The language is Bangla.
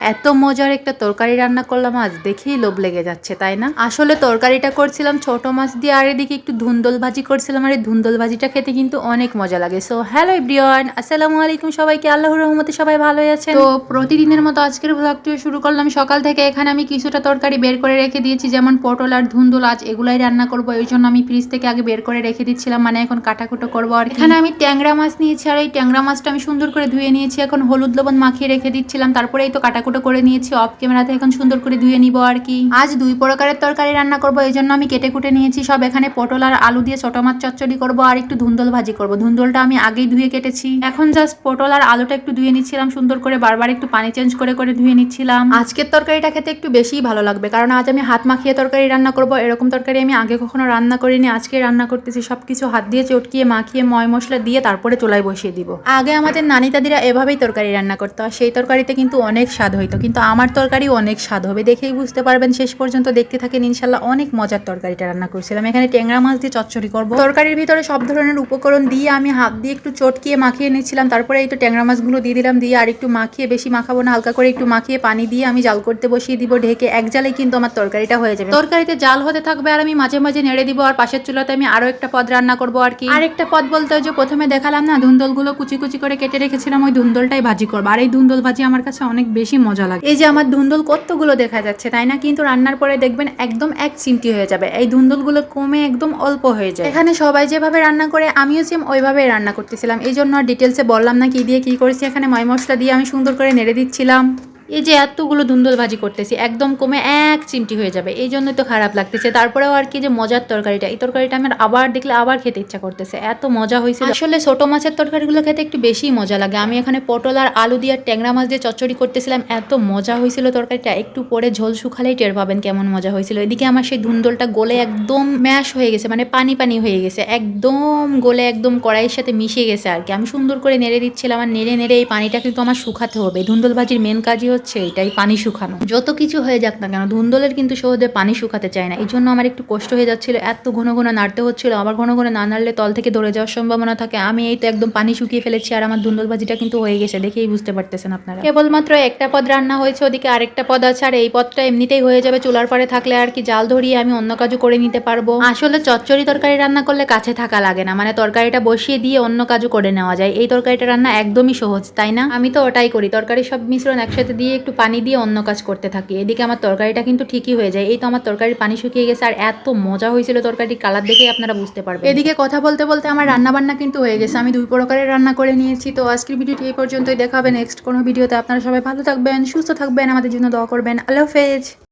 এত মজার একটা তরকারি রান্না করলাম আজ দেখেই লোভ লেগে যাচ্ছে তাই না? আসলে তরকারিটা করছিলাম ছোট মাছ দিয়ে আর এদিকে একটু ধুন্দল ভাজি করছিলাম আর এই ধুন্দল ভাজিটা খেতে কিন্তু অনেক মজা লাগে। সো হ্যালো এভরিওয়ান আসসালামু আলাইকুম সবাইকে আল্লাহর রহমতে সবাই ভালো আছেন। তো প্রতিদিনের মতো আজকের ব্লগটিও শুরু করলাম। সকাল থেকে এখানে আমি কিছুটা তরকারি বের করে রেখে দিয়েছি যেমন পটল আর ধুন্দল আজ এগুলাই রান্না করব এই জন্য আমি ফ্রিজ থেকে আগে বের করে রেখে দিচ্ছিলাম মানে এখন কাটাকুটো করব আর এখানে আমি ট্যাংরা মাছ নিয়েছি আর এই ট্যাংরা মাছটা আমি সুন্দর করে ধুয়ে নিয়েছি এখন হলুদ লবণ মাখিয়ে রেখে দিচ্ছিলাম তারপরে এই তো কাটাকুটো করে নিয়েছি অফ ক্যামেরাতে এখন সুন্দর করে ধুয়ে নিব আর কি। আজ দুই প্রকারের তরকারি রান্না করব, এই জন্য আমি কেটে কুটে নিয়েছি। সব এখানে পটল আর আলু দিয়ে ছোট মাছ চচ্চড়ি করব আর একটু ধুন্দল ভাজি করব। ধুন্দলটা আমি আগেই ধুয়ে কেটেছি। এখন জাস্ট পটল আর আলুটা একটু ধুয়ে নিচ্ছিলাম, সুন্দর করে বারবার একটু পানি চেঞ্জ করে করে ধুয়ে নিচ্ছিলাম। আজকের তরকারিটা খেতে একটু বেশিই ভালো লাগবে, কারণ আজ আমি হাত মাখিয়ে তরকারি রান্না করব। এরকম তরকারি আমি আগে কখনো রান্না করিনি, আজকে রান্না করতেছি। সবকিছু হাত দিয়ে চটকিয়ে, মাখিয়ে, ময় মশলা দিয়ে তারপরে চুলায় বসিয়ে দিব। আগে আমাদের নানি দাদিরা এভাবেই তরকারি রান্না করতো, আর সেই তরকারিতে কিন্তু অনেক স্বাদ হইতো। কিন্তু আমার তরকারি অনেক স্বাদ হবে দেখেই বুঝতে পারবেন। শেষ পর্যন্ত দেখতে থাকেন, ইনশাল্লাহ অনেক মজার তরকারিটা রান্না করছিলাম। এখানে ট্যাংরা মাছ দিয়ে চচ্চড়ি করব। তরকারির ভিতরে সব ধরনের উপকরণ দিয়ে আমি হাত দিয়ে একটু চটকিয়ে মাখিয়ে নিচ্ছিলাম তারপরে এই তো ট্যাংরা মাছগুলো দিয়ে দিলাম দিয়ে আর একটু মাখিয়ে, বেশি মাখাবো না, হালকা করে একটু মাখিয়ে পানি দিয়ে আমি জাল করতে বসিয়ে দিব। ঢেকে এক জালে কিন্তু আমার তরকারিটা হয়ে যাবে। তরকারিতে জাল হতে থাকবে আর আমি মাঝে মাঝে নেড়ে দিব আর পাশের চুলাতে আমি আরও একটা পদ রান্না করব আর কি। আরেকটা পদ বলতে যে প্রথমে দেখালাম না, ধুন্দলগুলো কুচি কুচি করে কেটে রেখেছিলাম, ওই ধুন্দলটাই ভাজি করব। আর এই ধুন্দল ভাজি আমার কাছে অনেক বেশি মজা লাগে। এই যে আমার ধুন্দুল কতগুলো দেখা যাচ্ছে, তাই না? কিন্তু রান্নার পরে দেখবেন একদম এক চিমটি হয়ে যাবে। এই ধুন্দলগুলো কমে একদম অল্প হয়ে যায়। এখানে সবাই যেভাবে রান্না করে, আমিও সেম ওইভাবে রান্না করতেছিলাম। এই জন্য আর ডিটেলসে বললাম না কি দিয়ে কি করেছি। এখানে ময় মশলা দিয়ে আমি সুন্দর করে নেড়ে দিচ্ছিলাম। এই যে এতগুলো ধুন্দল ভাজি করতেছি, একদম কমে এক চিমটি হয়ে যাবে। এই জন্যই তো খারাপ লাগতেছে। তারপরেও আর কি যে মজার তরকারিটা, এই তরকারিটা আমার আবার দেখলে আবার খেতে ইচ্ছা করতেছে। এত মজা হয়েছিল। আসলে ছোট মাছের তরকারিগুলো খেতে একটু বেশি মজা লাগে। আমি এখানে পটল আর আলু দিয়ে আর ট্যাংরা মাছ দিয়ে চচ্চড়ি করতেছিলাম। এত মজা হয়েছিল তরকারিটা। একটু পরে ঝোল শুকালেই টের পাবেন কেমন মজা হয়েছিল। এদিকে আমার সেই ধুন্দলটা গলে একদম ম্যাশ হয়ে গেছে মানে পানি পানি হয়ে গেছে। একদম গলে একদম কড়াইয়ের সাথে মিশে গেছে আর কি। আমি সুন্দর করে নেড়ে দিচ্ছিলাম আর নেড়ে নেড়ে এই পানিটা কিন্তু আমার শুকাতে হবে। ধুন্দল ভাজির মেন কাজই হচ্ছে এটাই পানি শুকানো। যত কিছু হয়ে যাক না কেন, ধুন্দলের কিন্তু সহজে পানি শুকাতে চায় না। এই জন্য আমার একটু কষ্ট হয়ে যাচ্ছিল, এত ঘন ঘন নাড়তে হচ্ছিল, আবার ঘন ঘন না নাড়লে তল থেকে ধরে যাওয়ার সম্ভাবনা থাকে। আমি এই তো একদম পানি শুকিয়ে ফেলেছি আর আমার ধুন্দল ভাজিটা কিন্তু হয়ে গেছে, দেখেই বুঝতে পারতেছেন আপনারা। কেবলমাত্র একটা পদ রান্না হয়েছে, ওদিকে আরেকটা পদ আছে, আর এই পদটা এমনিতেই হয়ে যাবে চুলার পরে থাকলে আর কি জাল ধরিয়ে আমি অন্য কাজও করে নিতে পারব। আসলে চচ্চড়ি তরকারি রান্না করলে কাছে থাকা লাগে না মানে তরকারিটা বসিয়ে দিয়ে অন্য কাজও করে নেওয়া যায়। এই তরকারিটা রান্না একদমই সহজ, তাই না? আমি তো ওটাই করি তরকারি সব মিশ্রণ একসাথে দিয়ে একটু পানি দিয়ে অন্য কাজ করতে থাকি। এদিকে আমার তরকারিটা কিন্তু ঠিকই হয়ে যায়। এই তো আমার তরকারির পানি শুকিয়ে গেছে আর এত মজা হয়েছিল তরকারির কালার দেখে আপনারা বুঝতে পারবেন। এদিকে কথা বলতে বলতে আমার রান্না বান্না কিন্তু হয়ে গেছে। আমি দুই প্রকারের রান্না করে নিয়েছি। তো আজকের ভিডিওটি এই পর্যন্তই। দেখাবে নেক্সট কোনো ভিডিওতে। আপনারা সবাই ভালো থাকবেন, সুস্থ থাকবেন। আমাদের জন্য দোয়া করবেন। আল্লাহ হাফেজ।